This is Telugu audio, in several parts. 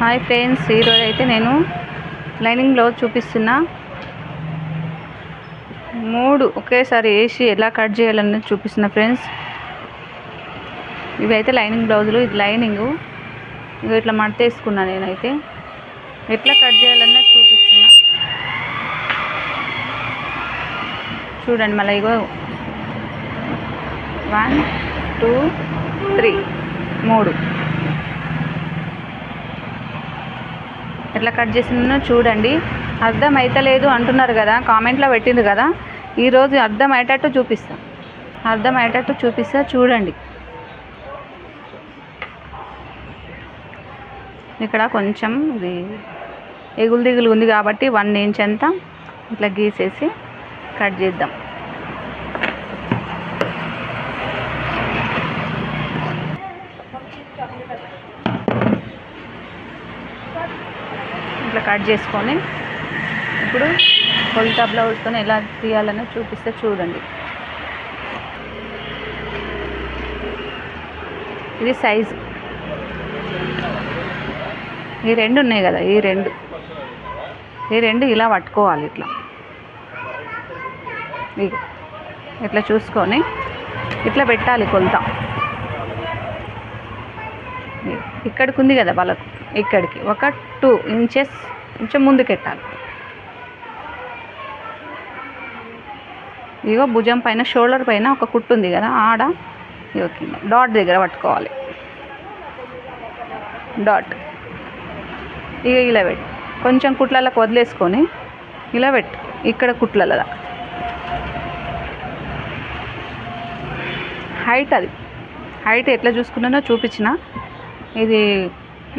హాయ్ ఫ్రెండ్స్ ఈరోజు అయితే నేను లైనింగ్ బ్లౌజ్ చూపిస్తున్నా. మూడు ఒకేసారి వేసి ఎలా కట్ చేయాలని చూపిస్తున్నా ఫ్రెండ్స్. ఇవి అయితే లైనింగ్ బ్లౌజులు ఇది లైనింగు. ఇవి ఇట్లా మడతేసుకున్నా నేనైతే. ఎట్లా కట్ చేయాలన్నది చూపిస్తున్నా. చూడండి మళ్ళీ ఇగో. వన్ టూ త్రీ మూడు. ఎట్లా కట్ చేసిందో చూడండి. అర్థం అంటున్నారు కదా కామెంట్లో పెట్టింది కదా. ఈరోజు అర్థం అయ్యేటట్టు చూపిస్తా. అర్థం అయ్యేటట్టు చూపిస్తా చూడండి. ఇక్కడ కొంచెం ఇది ఎగులు దిగులు ఉంది కాబట్టి వన్ ఇంచ్ అంతా ఇట్లా గీసేసి కట్ చేద్దాం ఇట్లా కట్ చేసుకొని ఇప్పుడు కొలత బ్లౌజ్తో ఎలా తీయాలనో చూపిస్తే చూడండి. ఇది సైజు. ఈ రెండు ఉన్నాయి కదా ఈ రెండు. ఈ రెండు ఇలా పట్టుకోవాలి ఇట్లా. ఇట్లా చూసుకొని ఇట్లా పెట్టాలి కొలత. ఇక్కడికి ఉంది కదా వాళ్ళకు ఇక్కడికి. ఒక టూ ఇంచెస్ కొంచెం ముందుకెట్టాలి. ఇగో భుజం పైన షోల్డర్ పైన ఒక కుట్టు ఉంది కదా ఆడ ఇగో కింద డాట్ దగ్గర పట్టుకోవాలి. డాట్. ఇక ఇలా పెట్టు. కొంచెం కుట్లలకు వదిలేసుకొని ఇలా పెట్టు. ఇక్కడ కుట్లలో దాకా. హైట్ అది. హైట్ ఎట్లా చూసుకున్నానో చూపించిన. ఇది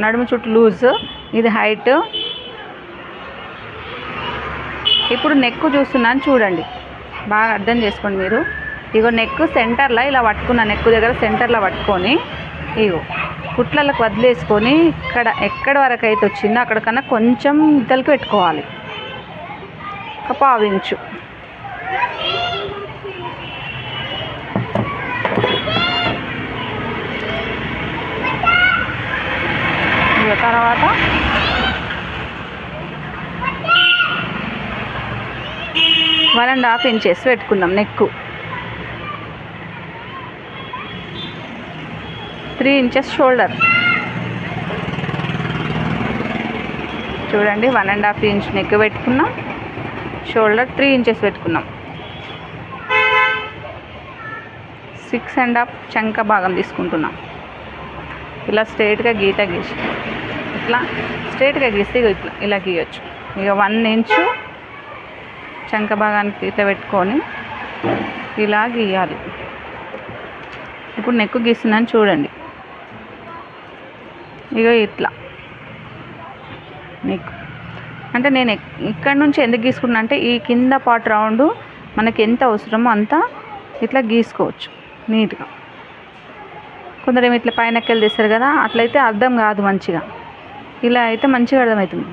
నడుము చుట్టూ లూజ్. ఇది హైట్ ఇప్పుడు నెక్ చూస్తున్నాను చూడండి. బాగా అర్థం చేసుకోండి మీరు. ఇగో నెక్ సెంటర్లో ఇలా పట్టుకున్న నెక్ దగ్గర సెంటర్లో పట్టుకొని ఇగో కుట్లలకు వదిలేసుకొని ఇక్కడ ఎక్కడ వరకు అయితే వచ్చిందో అక్కడికన్నా కొంచెం ఇద్దరికి పెట్టుకోవాలి. ఒక పావించు తర్వాత వన్ అండ్ హాఫ్ ఇంచెస్ పెట్టుకుందాం నెక్ త్రీ ఇంచెస్ షోల్డర్. చూడండి one and half inch neck పెట్టుకున్నాం. షోల్డర్ త్రీ ఇంచెస్ పెట్టుకున్నాం. సిక్స్ అండ్ హాఫ్ చంక భాగం తీసుకుంటున్నాం. ఇలా స్ట్రైట్గా గీత గీసి ఇట్లా స్ట్రైట్గా గీస్తే ఇట్లా ఇలా గీయొచ్చు. ఇక వన్ ఇంచు చంక భాగానికి ఇట్లా పెట్టుకొని ఇలా గీయాలి. ఇప్పుడు నెక్కు గీస్తున్నాను చూడండి. ఇగో ఇట్లా. నెక్ అంటే నేను ఇక్కడ నుంచి ఎందుకు గీసుకున్నా అంటే ఈ కింద పార్ట్ రౌండ్ మనకి ఎంత అవసరమో అంత ఇట్లా గీసుకోవచ్చు నీట్గా. కొందరేమో ఇట్లా పైనకెళ్ళి తీస్తారు కదా అట్లయితే అర్థం కాదు మంచిగా. ఇలా అయితే మంచిగా అర్థమవుతుంది.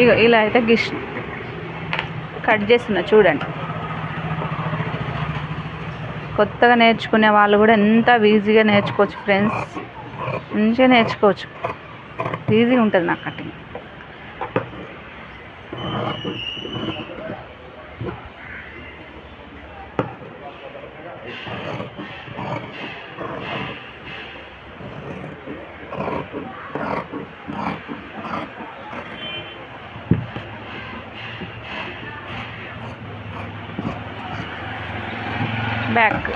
ఇక ఇలా అయితే గిష్ కట్ చేస్తున్నా చూడండి. కొత్తగా నేర్చుకునే వాళ్ళు కూడా ఎంత ఈజీగా నేర్చుకోవచ్చు ఫ్రెండ్స్ మంచిగా నేర్చుకోవచ్చు. ఈజీగా ఉంటుంది నాకు కటింగ్ బ్యాక్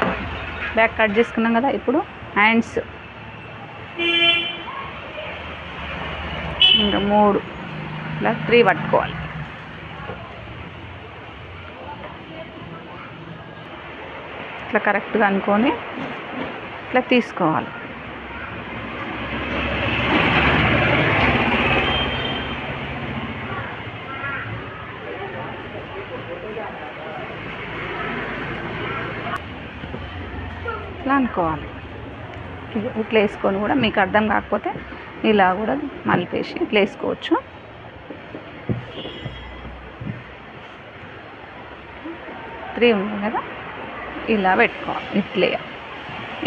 బ్యాక్ కట్ చేసుకున్నాం కదా ఇప్పుడు. హ్యాండ్స్ ఇంకా మూడు ఇలా త్రీ పట్టుకోవాలి. ఇట్లా కరెక్ట్గా అనుకొని ఇట్లా తీసుకోవాలి. వేసుకోవాలి. ఇట్లా వేసుకొని కూడా మీకు అర్థం కాకపోతే ఇలా కూడా మలిపేసి ఇట్లా వేసుకోవచ్చు. త్రీ ఉంది కదా? ఇలా పెట్టుకోవాలి. ఇట్లే.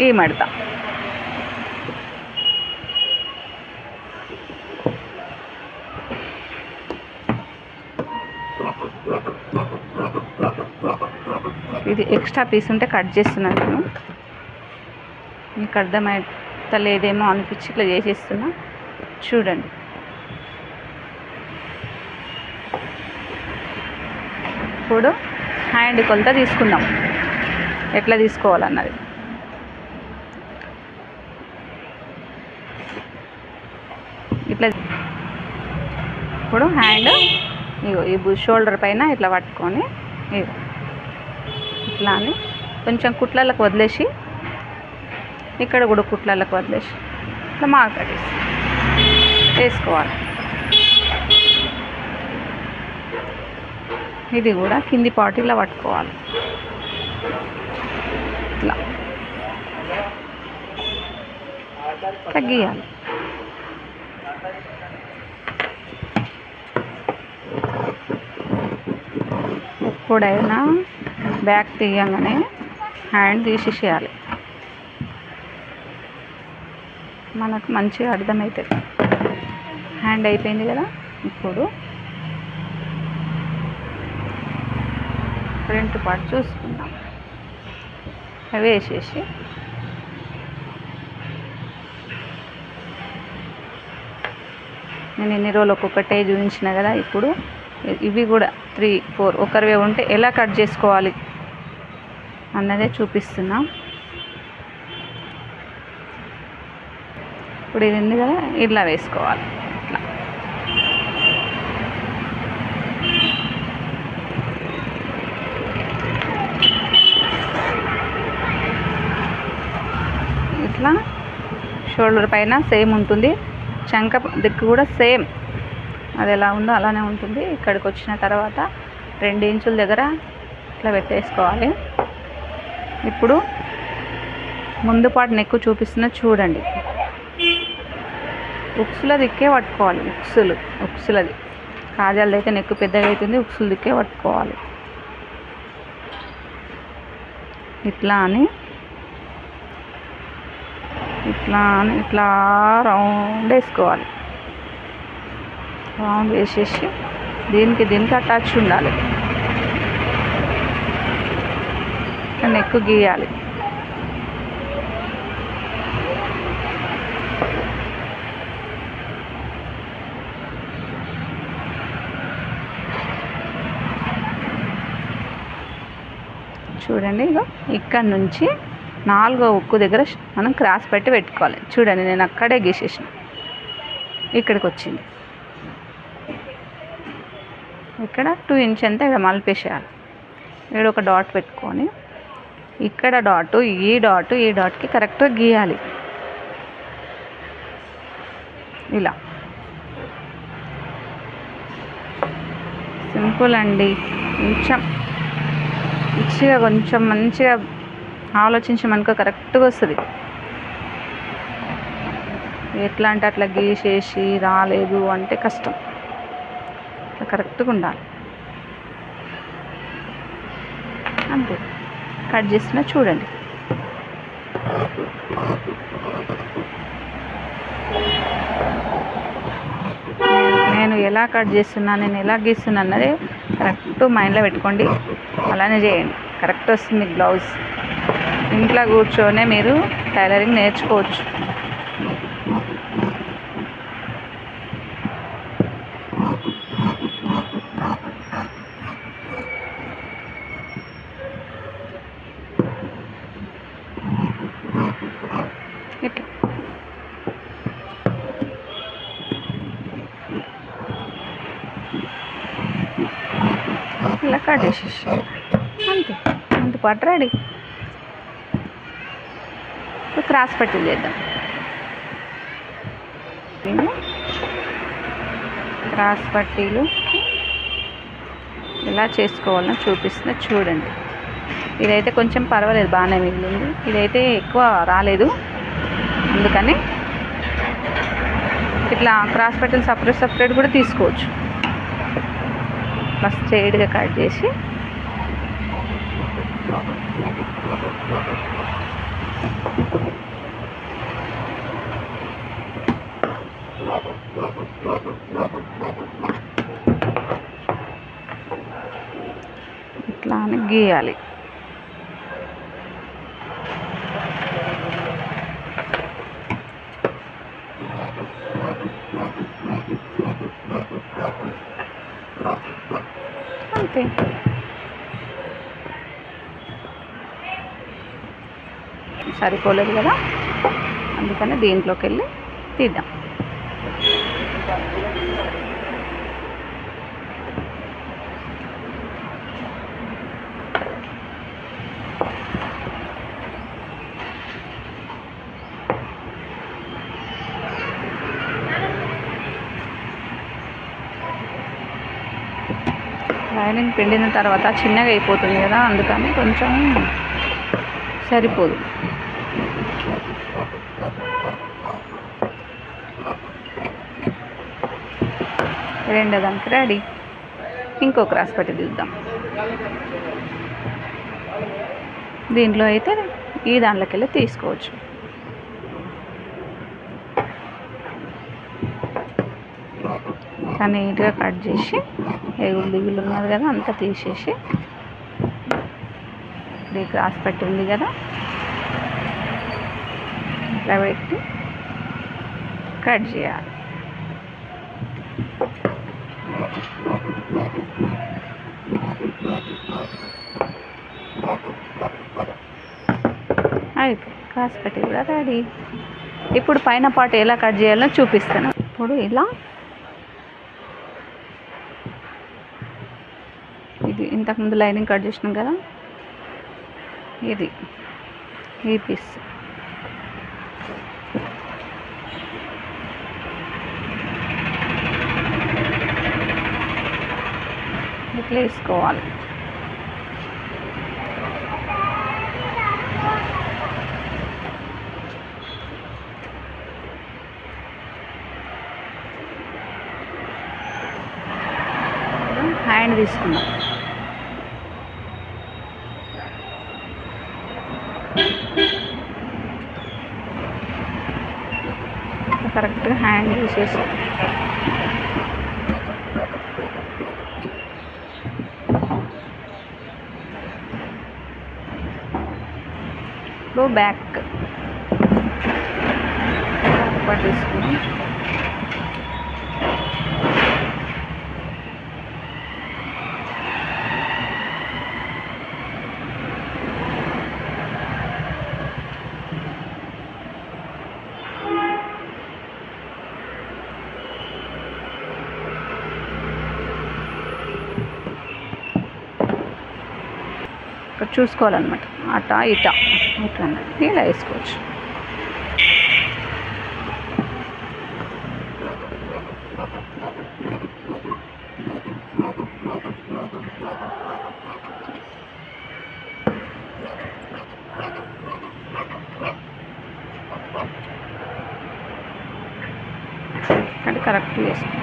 ఈ మడత. ఇది ఎక్స్ట్రా పీస్ ఉంటే కట్ చేస్తున్నాను నేను. మీకు అర్థమవుతలేదేమో అనిపించి ఇట్లా చేసేస్తున్నా. చూడండి. ఇప్పుడు హ్యాండ్ కొలత తీసుకుందాం. ఎట్లా తీసుకోవాలన్నది. ఇట్లా ఇప్పుడు హ్యాండ్ ఇగో ఈ షోల్డర్ పైన ఇట్లా పట్టుకొని ఇగో ఇట్లా అని కొంచెం కుట్లలకు వదిలేసి ఇక్కడ కూడా కుట్లలకు వదిలేసి. ఇట్లా మార్కెట్ వేసుకోవాలి. ఇది కూడా కింది పాటు ఇలా పట్టుకోవాలి. ఇట్లా. తగ్గియాలి ఎప్పుడైనా బ్యాక్ తీయంగానే హ్యాండ్ తీసేసేయాలి. మనకు మంచిగా అర్థమవుతుంది హ్యాండ్ అయిపోయింది కదా? ఇప్పుడు ఫ్రంట్ పార్ట్ చూసుకుందాం. వేసేసి. నేను ఎన్ని రోజులు ఒక్కొక్కటే చూపించిన కదా ఇప్పుడు. ఇవి కూడా త్రీ ఫోర్ ఒకరివే ఉంటే ఎలా కట్ చేసుకోవాలి? అన్నదే చూపిస్తున్నాం. ఇప్పుడు ఇది ఉంది కదా ఇట్లా వేసుకోవాలి. ఇట్లా ఇట్లా షోల్డర్ పైన సేమ్ ఉంటుంది. చంక దిక్కు కూడా సేమ్. అది ఎలా ఉందో అలానే ఉంటుంది. ఇక్కడికి వచ్చిన తర్వాత రెండు ఇంచుల దగ్గర ఇట్లా పెట్టేసుకోవాలి. ఇప్పుడు ముందు పాటు నెక్కు చూపిస్తున్న చూడండి. ఉక్సుల దిక్కే పట్టుకోవాలి ఉక్సులు ఉక్సులది. కాజాలది అయితే నెక్కు పెద్దగా అవుతుంది ఉక్సుల దిక్కే పట్టుకోవాలి. ఇట్లా అని ఇట్లా అని ఇట్లా రౌండ్ వేసుకోవాలి. రౌండ్ వేసేసి దీనికి దీనికి అటాచ్ ఉండాలి. నెక్కు గీయాలి. చూడండి ఇగో ఇక్కడ నుంచి నాలుగో ఉక్కు దగ్గర మనం క్రాస్ పెట్టి పెట్టుకోవాలి. చూడండి నేను అక్కడే గీసేసిన. ఇక్కడికి వచ్చింది. ఇక్కడ టూ ఇంచ్ అంతా ఇక్కడ మలిపేసేయాలి. ఇక్కడ ఒక డాట్ పెట్టుకొని ఇక్కడ డాటు ఈ డాటు ఈ డాట్కి కరెక్ట్గా గీయాలి. ఇలా. సింపుల్ అండి. కొంచెం మంచిగా కొంచెం మంచిగా ఆలోచించమనుకో కరెక్ట్గా వస్తుంది. ఎట్లా అంటే అట్లా గీసేసి రాలేదు అంటే కష్టం. అట్లా కరెక్ట్గా ఉండాలి. అంతే. కట్ చేసినా చూడండి. నేను ఎలా కట్ చేస్తున్నా నేను ఎలా గీస్తున్నా అన్నది కరెక్ట్ మైండ్లో పెట్టుకోండి. అలానే చేయండి. కరెక్ట్ వస్తుంది బ్లౌజ్. ఇంట్లో కూర్చొనే మీరు టైలరింగ్ నేర్చుకోవచ్చు ఇట్లా కట్టేసేసి అంతే అంత పాటు రెడీ. క్రాస్ పట్టీలు చేద్దాం. నేను క్రాస్ పట్టీలు ఎలా చేసుకోవాలో చూపిస్తున్నా చూడండి. ఇదైతే కొంచెం పర్వాలేదు బాగానే మిగిలింది. ఇదైతే ఎక్కువ రాలేదు. అందుకని ఇట్లా క్రాస్ పట్టీలు సపరేట్ సపరేట్ కూడా తీసుకోవచ్చు. మస్తు స్ట్రైట్గా కట్ చేసి ఇట్లా అని గీయాలి. అంతే సరిపోలేదు కదా? అందుకని దీంట్లోకి వెళ్ళి తీద్దాం. లైనింగ్ పిండిన తర్వాత చిన్నగా అయిపోతుంది కదా అందుకని కొంచెం సరిపోదు. రెండో దానికి రెడీ. ఇంకొక రాసి పెట్టి దిద్దాం. దీంట్లో అయితే ఈ దాంట్లోకి వెళ్ళి తీసుకోవచ్చు. కానీ నీట్గా కట్ చేసి ఎగులు దిగులు ఉన్నది కదా అంతా తీసేసి ఇది క్రాస్ పెట్టి ఉంది కదా. ఇట్లా పెట్టి కట్ చేయాలి. అయిపోయి క్రాస్ పెట్టి కూడా రెడీ. ఇప్పుడు పైన పాటు ఎలా కట్ చేయాలో చూపిస్తాను. ఇప్పుడు ఇలా ఇది ఇంతకుముందు లైనింగ్ కట్ చేసినాం కదా? ఇది. ఈ పీస్ ఇట్లా వేసుకోవాలి. హ్యాండ్ తీసుకుందాం. కరెక్ట్గా హ్యాండ్ తీసేసి ఇప్పుడు బ్యాక్ పట్టేసుకుని ఇక్కడ చూసుకోవాలన్నమాట. అట ఇట. ఇట్లా ఇలా వేసుకోవచ్చు. అంటే కరెక్ట్ వేసుకోవాలి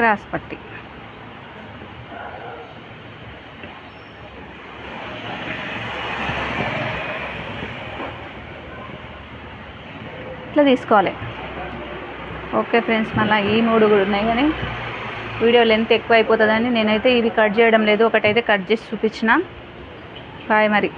క్రాస్ పట్టి ఇట్లా తీసుకోవాలి. ఓకే ఫ్రెండ్స్ మళ్ళీ ఈ మూడు కూడా ఉన్నాయి కానీ వీడియో లెంత్ ఎక్కువ అయిపోతుందని నేనైతే ఇవి కట్ చేయడం లేదు. ఒకటైతే కట్ చేసి చూపించిన. బాయ్ మరి.